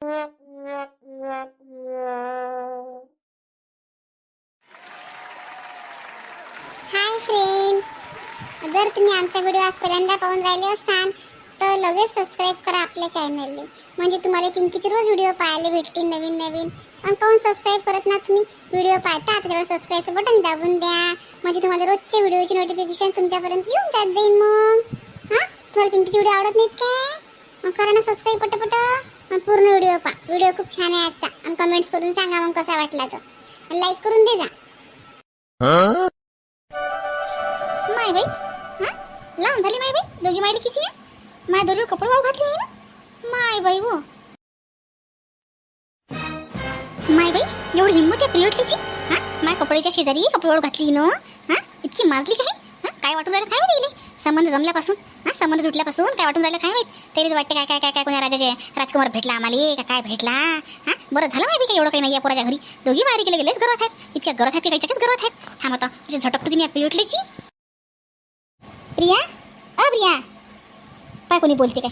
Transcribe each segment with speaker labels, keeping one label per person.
Speaker 1: Hi friend जर तुम्ही आमचा व्हिडिओ आज पहिल्यांदा पाहून राहिले असाल तर लगेच सबस्क्राईब करा आपल्या चॅनलला म्हणजे तुम्हाला पिंकीचे रोज व्हिडिओ पाहायला भेटतील नवीन नवीन. आणि काहून सबस्क्राईब करत ना तुम्ही व्हिडिओ पाहता तर सबस्क्राईबचं बटन दाबून द्या. म्हणजे तुम्हाला रोजच्या व्हिडिओची नोटिफिकेशन तुमच्यापर्यंत येऊन जात जाईल मग. हां? तुम्हाला पिंकीचे व्हिडिओ आवडत नाहीत काय? मग करा ना सबस्क्राईब पटपट. पूर्ण व्हिडिओ पहा. व्हिडिओ खूप छान आहे आजचा. आणि कमेंट्स करून सांगा मग कसा वाटला तर लाईक करून दे जा. माय बाई. हा? लहान झाली माय बाई. दोघी मायली किती आहे? माय दोरी कपडे वाळू घातले आहे ना? माय बाई वो. माय बाई एवढी हिंमत आहे प्रियोटलीची हा? माय कपड्याच्या शेजारी कपडे वाळू घातली ना? हा? इतकी माजली काय हा? काय वाटून राहिलं? काय माहिती संबंध जमल्यापासून हा संबंध सुटल्यापासून काय वाटून राहिलं काय माहीत? तरी वाटते काय काय काय काय कोण्या राजाचे राजकुमार भेटला आम्हाला का काय भेटला? हा बरं झालं माहिती काय एवढं काही नाही या पोराच्या घरी? दोघी बाहेर गेले गेलेच गरवत आहेत. इतक्या घरात आहेत की काहीच्याच घरात आहेत. हा आता तुझी झटकतो की नाही उठल्याची प्रिया? अ प्रिया. काय कोणी बोलते काय?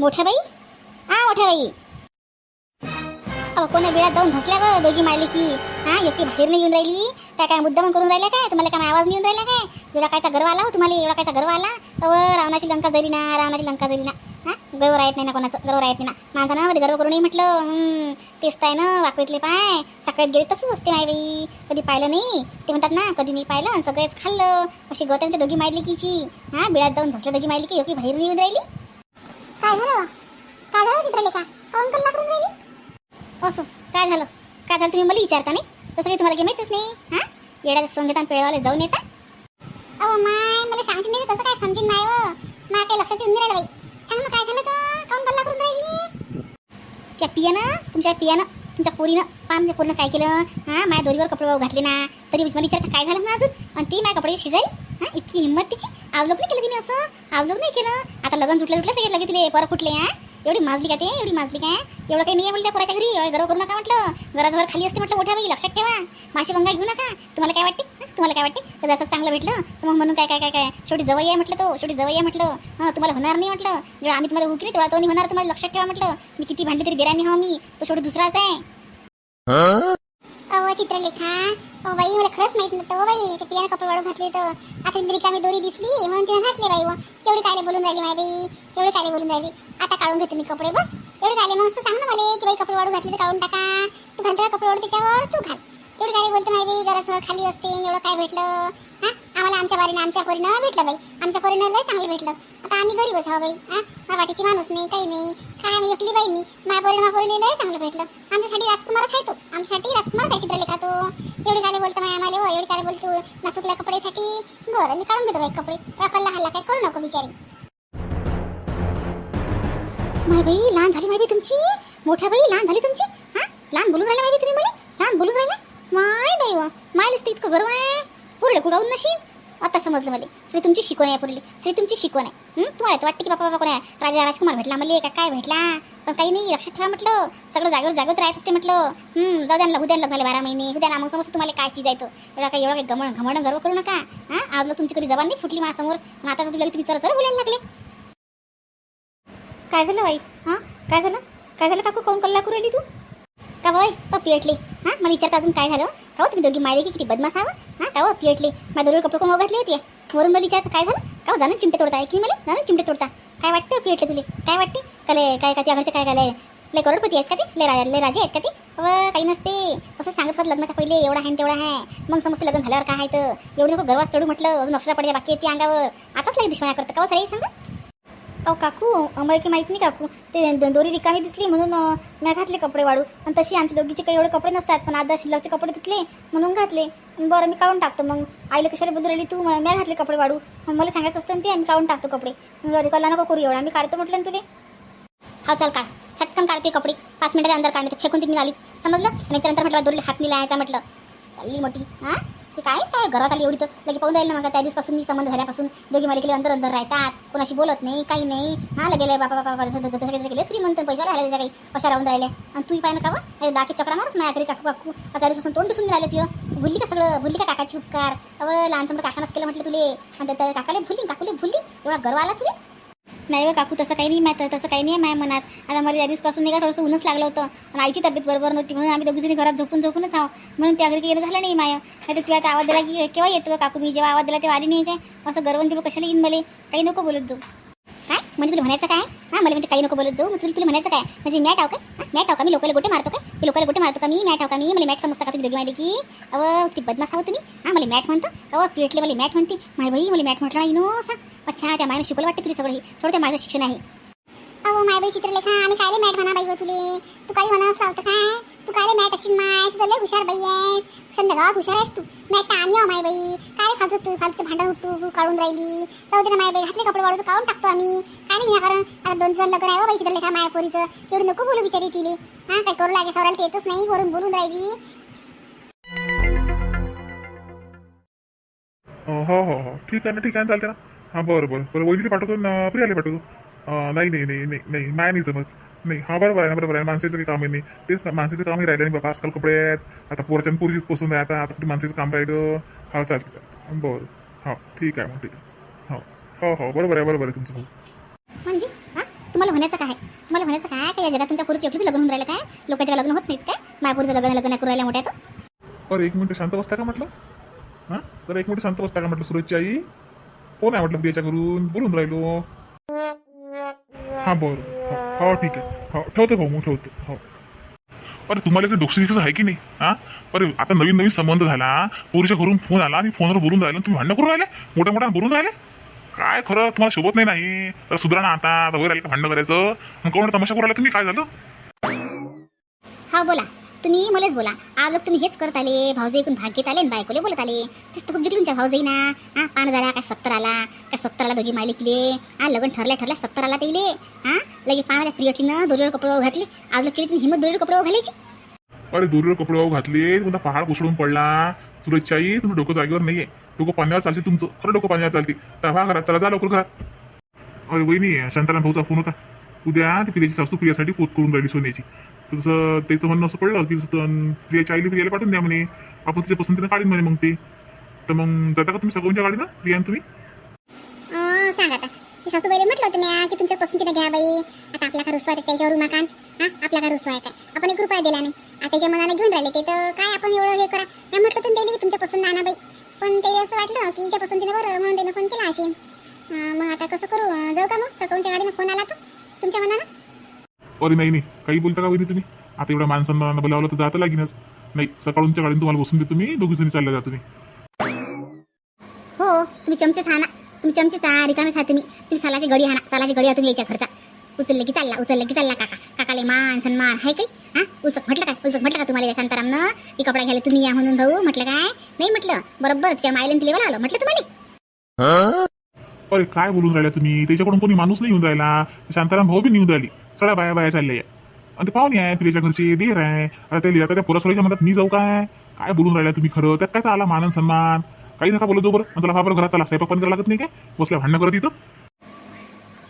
Speaker 1: मोठ्या बाई? आ मोठ्या बाई. अहो कोणा वेळात जाऊन धसल्या ग दोघी मारली की हा एकटी बाहेर नाही येऊन राहिली? काय काय मुद्दाम करून राहिल्या काय? तुम्हाला काय आवाज नाही येऊन राहिला काय? एवढा कायचा गर्व आला हो तुम्हाला? एवढा कायचा गर्व आला? अव रावणाची लंका जरी ना रावणाची लंका जरी ना. हां गर्व राहत नाही ना कोणाचं गर्व राहत नाही ना. माणसानं मध्ये गर्व करून नाही म्हटलं. तेच तर आहे ना वाकडीतले पाय. साखळ्यात गेले तसंच असते माय बाई कधी पाहिलं नाही. ते म्हणतात ना कधी नाही पाहिलं आणि सगळेच खाल्लं. अशी गौत्यांच्या दोघी मारली कीची हां बिळात जाऊन धसल्या दोघी मायली की योगी बाहेर नाही येऊन राहिली? काय झालं? काय झालं चित्रलेखा? काऊन कल्ला करून राहिली? असं. काय झालं? काय झालं? तुम्ही मला विचारता नाही? तसं काही तुम्हाला माहितीच नाही. हा? येड्याचं सोंगेत आणि पेळवाले जाऊन येता अहो माय मला सांगते नाही तसं काय समजेन नाही व मा काही लक्षात येऊन राहिलं बाई. सांग ना काय झालं तर? काऊन कल्ला करून राहिली? त्या पियानं तुमच्या पियानं तुमच्या पोरीनं पा म्हणजे पूर्ण काय केलं? हा माझ्या दोरीवर कपडे वाहू घातले ना. तरी मला विचारता काय झालं ना अजून? आणि ती माझ्या कपडे शिजाई हा इतकी हिंमत तिची. आवलोक नाही केलं तिने असं. आवलोक नाही केलं. आता लग्न सुटलं सुटलं ते लगे तिले परत फुटले हा? एवढी माजली का ते? एवढी माजली काय? एवढं काही मी आहे त्या पोराच्या घरी एवढं गरव करू नका म्हटलं. घराजवळ खाली असते म्हटलं मोठ्या बाई लक्षात ठेवा. माशी बंगा घेऊ नका. तुम्हाला काय वाटते? तुम्हाला काय वाटते? तर जसं चांगलं भेटलं तर मग म्हणून काय काय काय काय? शेवटी जवळ आहे म्हटलं तो. शेवटी जवळ आहे म्हटलं. हां तुम्हाला होणार नाही म्हटलं. जेव्हा आम्ही तुम्हाला उकरी तेव्हा तो नाही होणार. तुम्हाला लक्षात ठेवा म्हटलं. मी किती भांडली तरी बिराणी हो मी. तो शेवटी दुसराच आहे. अहो चित्रलेखा. ओ बाई मला खरंच माहीत नव्हतं. ओ बाई ते पियानं कपडे वाढून घातले तर आता रिकामी दोरी दिसली. म्हणून तिने घातले बाई व तेवढी काय बोलून राहिली माय बाई. तेवढी काय बोलून राहिली. आता काढून घेते मी कपडे बस. एवढे झाले. मस्त सांग ना मला की बाई कपडे वाढू घातले तर काढून टाका. तू घालतो का कपडे वाढू त्याच्यावर? तू घाल. एवढे झाले बोलतो नाही बाई घरासमोर खाली असते. एवढं काय भेटलं? हा? आम्हाला आमच्या बारीनं आमच्या पोरीनं भेटलं बाई. आमच्या पोरीनं लय चांगलं भेटलं. आता आम्ही गरीब आहो बाई. हा? माझ्या वाटीची माणूस नाही काही नाही. काय मी एकली बाई मी? माझ्या पोरीनं माझ्या पोरीला लय चांगलं भेटलं. आमच्यासाठी राजकुमारच आहे तो. आमच्यासाठी राजकुमारच आहे चित्रलेखा तो. एवढी काय बोलतो माय आम्हाला हो. एवढी काय बोलतो नाचुकल्या कपड्यासाठी. बरं मी काढून देतो बाई कपडे. रकलला हल्ला काय करू नको बिचारी. माय बाई लहान झाली माय बाई तुमची. मोठ्या बाई लहान झाली तुमची. हा? लहान बोलून राहिला माय बाई तुम्ही मला? लहान बोलून राहिला? माय बाई वा मायलेच ते इतकं गर्व आहे. पुरले कुडावून नशीन? आता समजलं मला. श्री तुमची शिकवण आहे पुरली. श्री तुमची शिकवण आहे. तुम्हाला वाटते की बापा बापा कोण आहे? राजा राजकुमार भेटला मला का काय भेटला? पण काही नाही लक्षात ठेवा म्हटलं. सगळं जागेवर जागेवर राहत असते म्हटलं. हं, जाऊ द्या उद्या लग्नाला बारा महिने. उद्या ना मग समज तुम्हाला काय चीज येतो एवढा काय एवढा काही गमण घमण गर्व करू नका. हां? आज लोक तुमची कधी जबान नाही फुटली माझ्यासमोर. मग आता तर तुला तुम्ही चर चर बोलायला लागले. काय झालं बाई? हां? काय झालं? काय झालं काकू? कोण कल्ला करू राहिली तू? का वय तो पियटली हां? मला विचारता अजून काय झालं? का हो तुम्ही दोघी मायले की किती बदमास आवा हां? का हो पियटली माझ्या दोघे कपडे कोण ओघातले होते? वरून मला विचारता काय झालं? का हो चिमटे तोडता की मला? जाणून चिमटे तोडता. काय वाटतं पियटले तुले? काय वाटते? कले काय का ते अगरचे काय काय लय करोडपती आहेत का ते? लय राजा लय राजे आहेत का ते? व काही नसते. असं सांगत होतं लग्नाच्या पहिले एवढा आहे तेवढा आहे मग समजते लग्न झाल्यावर काय आहे तर? एवढं नको गर्वास चढू म्हटलं अजून अक्षरा पडल्या बाकी येते अंगावर. आताच लई दुश्मना करतं का हो साई सांगा? अहो काकू मला की माहीत नाही काकू. ते दोरी रिकामी दिसली म्हणून मी घातले कपडे वाढू आणि तशी आमच्या दोघीचे काही एवढे कपडे नसतात पण आता शिल्लकचे कपडे तिथले म्हणून घातले. बरं मी काढून टाकतो मग. आईला कशाला बदल राहिली तू? मी घातले कपडे वाढू मला सांगायचं असतं ना ते आम्ही काढून टाकतो कपडे. मग कला नको करू एवढा. मी काढतो म्हटलं ना तुले. हा चल काढ. छटकन काढते कपडे. पाच मिनिटाच्या अंदर काढते. फेकून ती निघाली. समजलं? आणि त्याच्यानंतर म्हटलं दोरी हात नाही लावायचा म्हटलं. चालली मोठी. हां? ते काय काय घरात आली एवढी तर? लगे पाहून जाईल ना मग त्या दिवसपासून मी संबंध झाल्यापासून दोघी मला केले अंदर अंदर राहतात कोणाशी बोलत नाही काही नाही. हा लगे बापा बापा जसं जसं जसं गेले श्रीमंत पैसा राहिले त्याच्या काही अशा राहून राहिले. आणि तू पाहिजे का व? दाखे चक्रा मारच नाही घरी काकू काकू. आता त्या दिवसपासून तोंड दिसून राहिले ती भुलली का सगळं? भुलली का काकाची उपकार? अव लहानचं काकानच केलं म्हटलं तुले. आणि त्या काकाले भुलली काकूले भुलली. एवढा गर्व आला तुले? नाही व काकू तसं काही नाही माहीत तसं काही नाही आहे माझ्या मनात. आता मला त्या दिवसपासून नाही का थोडंसं ऊनच लागलं होतं आणि आईची तब्येत बरोबर नव्हती म्हणून आम्ही दोघीजणी घरात झोपून झोपूनच आहो. म्हणून त्या घरी येणं झालं नाही माय. नाही तर तुला आता आवाज दिला की केव्हा येतो काकू? मी जेव्हा आवाज दिला तेव्हा आली नाही काय? असं गर्वन तुला कशाला येईन मला? काही नको बोलत जाऊ. म्हणजे तुला म्हणायचं काय? हां मला म्हणजे काही नको बोलत जाऊ. मग तुला तुला म्हणायचं काय? म्हणजे मॅट आव काय मॅट आव का? मी लोकांना गोटे मारतो का? मी लोकांना गोटे मारतो का? मी मॅट आव का? मी? मला मॅट समजता का तुम्ही दोघी माहिती की अव ती बदमाश आहो तुम्ही. हां मला मॅट म्हणतो. अव पेटले मला मॅट म्हणते. माय बाई मला मॅट म्हटलं नाही नो सांग अच्छा त्या मायनं शिकवलं वाटतं तुला सगळं हे थोडं ते माझं शिक्षण आहे. अहो माय बाई चित्रलेखा आम्ही कायले मॅट म्हणा बाई हो तुले? तू काही म्हणा लावतं काय? तू कायले मॅट अशी माय? तू लय हुशार बाई आहेस. संध्याकाळात हुशार आहेस तू. मॅट आम्ही आहो माय बाई. काय खालचं तू फालतूचं भांडण तू काढून राहिली? जाऊ दे ना माय बाई घातले कपडे वाढवतो काढून टाकतो आम्ही. काय नाही कारण आता दोन जण लग्न आहे हो बाई बाई चित्रलेखा माया पोरीचं? तेवढं नको बोलू बिचारी तिले. हा काय करू लागे सवरायला येतच नाही वरून बोलून राहिली.
Speaker 2: हो हो हो. ठीक आहे ना ठीक आहे ना चालते ना. हां बरं बरं. बरं वहिनीला पाठवतो ना प्रियाला पाठवतो. अं, नाही नाही नाही नाही नाही माया नाही जमत. नाही हा बरोबर आहे ना बरोबर आहे. माणसाचं काही काम आहे नाही. तेच ना माणसाचं कामही राहिलं नाही बाबा. आजकाल कपडे आहेत. आता पोरच्या पुरुषीच पोसून आहे आता आता कुठे माणसाचं काम राहिलं? हा चालते चालते बरं. हो ठीक आहे मग ठीक आहे. हो. हो हो बरोबर आहे बरोबर आहे तुमचं भाऊ.
Speaker 1: म्हणजे? हा? तुम्हाला म्हणायचं काय? तुम्हाला म्हणायचं काय काय या जगात? तुमच्या पुरुष एकटीच लग्न होऊन राहिलं काय? लोकांच्या लग्न होत नाहीत काय? मायापूरचं लग्न लग्न करू राहिल्या मोठ्या तर
Speaker 2: बरं एक मिनिट शांत बसता का म्हटलं? हां? तर एक मिनिट शांत बसता का म्हटलं सुरजची आई? कोण आहे म्हटलं प्रियाच्या घरून? बोलून राहिलो. हां बरं. हो हो ठीक आहे. हो ठेवतो भाऊ मग ठेवतो. हो. अरे तुम्हाला काही डोक्स आहे की नाही? हां? अरे आता नवीन नवीन संबंध झाला पोरीच्या घरून फोन आला आणि फोनवर बोलून राहिलं तुम्ही भांडणं करून राहिले? मोठ्या मोठ्या बोलून राहिले? काय खरं तुम्हाला शोभत नाही नाही. तर सुधारणा ना आता वगैरे आले का भांडणं करायचं? मग कोण तमाशा करू राहिला तुम्ही? काय झालं?
Speaker 1: हा बोला. तुम्ही मलाच बोला. आज लोक तुम्ही हेच करत आले भाऊजे इकून भाग घेत आले आणि बायकोले बोलत आले. तेच तर खूप तुमच्या भाऊजाई ना हा पान झाला काय सत्तर आला. काय सत्तर आला दोघी मायले किले हा लग्न ठरल्या ठरल्या सत्तर आला ते हा लगे पान प्रियटीनं दोरीवर कपडे घातले. आज लोक केली हिंमत दोरीवर कपडे घालायची.
Speaker 2: अरे दोरीवर कपडे घातले तुमचा पहाड कोसळून पडला. सुरजच्याई तुमचं डोकं जागेवर नाहीये. डोकं पाण्यावर चालते तुमचं. खरं डोकं पाण्यावर चालते. तर घरात चला जा लवकर घरात. अरे वहिनी शांताराम भाऊचा फोन होता. उद्या ती प्रियाची सासू प्रियासाठी पोत करून राहिली सोन्याची. तसं त्याचं म्हणणं असं पडलं की तसं प्रियाच्या आईला प्रियाला पाठवून द्या म्हणे. आपण तिच्या पसंतीनं काढीन म्हणे मग ते. तर मग जाता का तुम्ही सगळ्यांच्या गाडीनं? प्रियान तुम्ही?
Speaker 1: सांगा सांग आता. ती सासूबाईला म्हटलं होतं म्या की तुमच्या पसंतीनं घ्या बाई. आता आपला का रुसवा आहे त्याच्यावर उमाकांत हा? आपला का रुसवा आहे काय? आपण एक रुपया दिला नाही. आता त्याच्या मनाने घेऊन राहिले ते तर काय आपण एवढं हे करा? मी म्हटलं तुम्ही दिली की तुमच्या पसंत आणा बाई. पण ते असं वाटलं की हिच्या पसंतीनं बरं म्हणून त्यानं फोन केला असेल. मग आता कसं करू? अं, जाऊ का मग? सकाळच्या गाडीनं फोन आला तर? तुमच्या मनानं?
Speaker 2: अरे नाही नाही. काही बोलता का वहिनी तुम्ही? आता एवढ्या माणसांना बोलावलं तर जातं लागेनच. नाही सकाळूनच्या गाडीने तुम्हाला बसून देतो मी दोघी जणी चालल्या जा तुम्ही.
Speaker 1: हो तुम्ही चमचेच हाना तुम्ही चमचेच हा रिकामेच आहात तुम्ही तुम्ही सालाची गडी हाना सालाची गडी तुम्ही याच्या खर्चा. उचललं की चालला उचललं की चालला काका. काकाले मान सन्मान हाय काही? हा? उचक म्हटलं काय? उचक म्हटलं का तुम्हाला या शांतारामनं? की कपडा घ्यायला तुम्ही या म्हणून भाऊ. म्हटलं काय? नाही म्हटलं. बरोबर त्या मायलेन लेवल आलं म्हटलं तुम्हाला?
Speaker 2: अरे काय बोलून राहिला तुम्ही? त्याच्याकडून कोणी माणूस नाही येऊन राहिला. शांताराम भाऊ बी निघून राहिली. सगळ्या बाया बाया चालल्या आणि ते पाहुणे आहे तिच्या घरचे देर आहे. आता ते आता त्या पोरासोळीच्या मनात मी जाऊ काय? काय बोलून राहिला तुम्ही खरं? त्यात काय तर आला मानन सन्मान? काही नका बोलत बरं. मग चला घरात चला. स्वयंपाक पण करायला लागत नाही काय? बसल्या भांडणं करत इथं.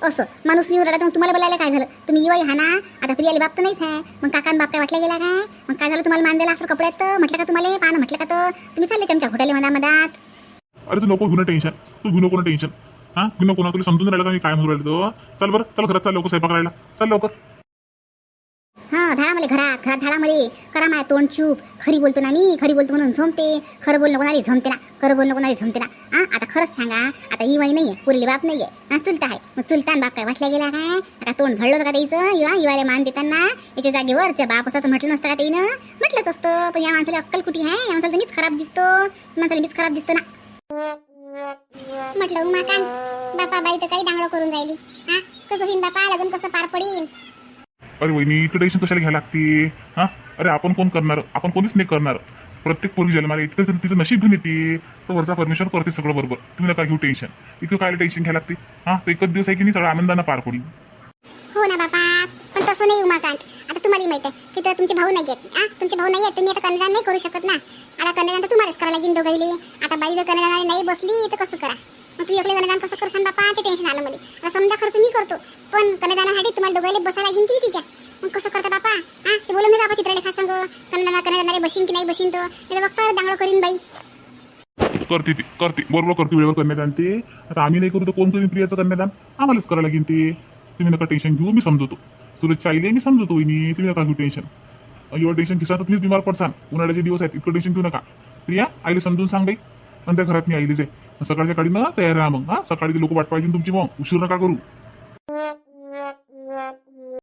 Speaker 1: असं. माणूस निवड राहिला मग तुम्हाला बोलायला काय झालं? तुम्ही युवा हा ना? आता प्रियाला बाप तर नाहीच आहे. मग काकान बाप काय वाटला गेला काय? मग काय झालं? तुम्हाला मान दिला असं कपड्यात म्हटलं का तुम्हाला? पान म्हटलं का तर? तुम्ही चालले चमच्या घोटाले म्हणा मधात
Speaker 2: अरे तू नको घेऊ टेन्शन तू घेऊ नको टेन्शन हा? मी नको ना तुला समजून राहिलं का मी काय म्हणून राहिलो? तो चल बरं चल घरात चल लवकर स्वयंपाक राहिला चल लवकर.
Speaker 1: हा धाडा मला घरात घरात धाडा मला. करा माय तोंड चूप. खरी बोलतो ना मी खरी बोलतो म्हणून झोमते खरं बोलणं कोणाली झमते ना? खरं बोलणं कोणाली झमते ना? हा आता खरंच सांगा आता ही वाई नाहीये पुरली बाप नाहीये. हा चुलता आहे. मग चुलता बाप काय वाटल्या गेला काय? आता तोंड झडलं का त्याचं? युवा युवाला मान देताना. याच्या जागेवर त्या बाप असं तर म्हटलं नसतं का त्यानं? म्हटलंच असतं पण या माणसाला अक्कल कुठे आहे? या माणसाला तर मीच खराब दिसतो. माणसाला मीच खराब दिसतो ना. म्हटलं उमाकांत बापा बाई तर काही डांगडं करून राहिली. हा? कसं होईन बापा? लग्न कसं पार पडीन?
Speaker 2: अरे वहिनी इतकं टेन्शन कशाला घ्यायला लागते? हा? अरे आपण कोण करणार? आपण कोणीच नाही करणार. प्रत्येक पोरी जन्माला इतकं जर तिचं नशीब घेऊन येते तर वरचा परमेश्वर करते सगळं बरोबर. तुम्ही नका घेऊ टेन्शन. इतकं काय टेन्शन घ्यायला लागते? हा? तर एकच दिवस आहे की नाही? सगळं आनंदानं पार पडेल
Speaker 1: हो ना बाबा पण तसं नाही उमाकांत तुम्हाला माहीत आहे. की तर तुमचे भाऊ नाही आहेत आ? तुमचे भाऊ नाही आहेत तुम्ही आता कन्यादान नाही करू शकत ना. आता कन्यादान तर तुम्हालाच करायला लागेल दोघाईले आता बाई जर कन्यादान नाही बसली तर कसं करा? मग तुम्ही एकले कन्यादान कसं करसान बापा? ते टेन्शन आलं मला आता समजा खर्च मी करतो. पण कन्यादानासाठी तुम्हाला दोघाईले बसायला लागेल की तिच्या? मग कसं करता बापा? हा ते बोलून बाबा चित्रलेखा संग. कन्यादान कन्यादानाला बसीन की नाही बसीन तो? ते बघता डांगडं करीन बाई.
Speaker 2: करते ती करते. बरोबर करते वेळेवर कन्यादान ते. आता आम्ही नाही करू तर कोण तुम्ही प्रियाचं कन्यादान? आम्हालाच करायला लागेल ते. तुम्ही नका टेन्शन घेऊ मी समजवतो. सुरतच्या आईले मी समजतो वहिनी. तुम्ही नका घेऊ टेन्शन एवढं टेन्शन किसा तर तुम्ही बिमार पडसान उन्हाळ्याचे दिवस आहेत इतकं टेन्शन घेऊ नका. प्रिया आईला समजून सांग बाई. आणि त्या घरात मी आईलीच आहे. सकाळच्या काळी ना तयार राहा मग. हा सकाळी ते लोक वाट पाहिजे तुमची मग उशीर नका करू.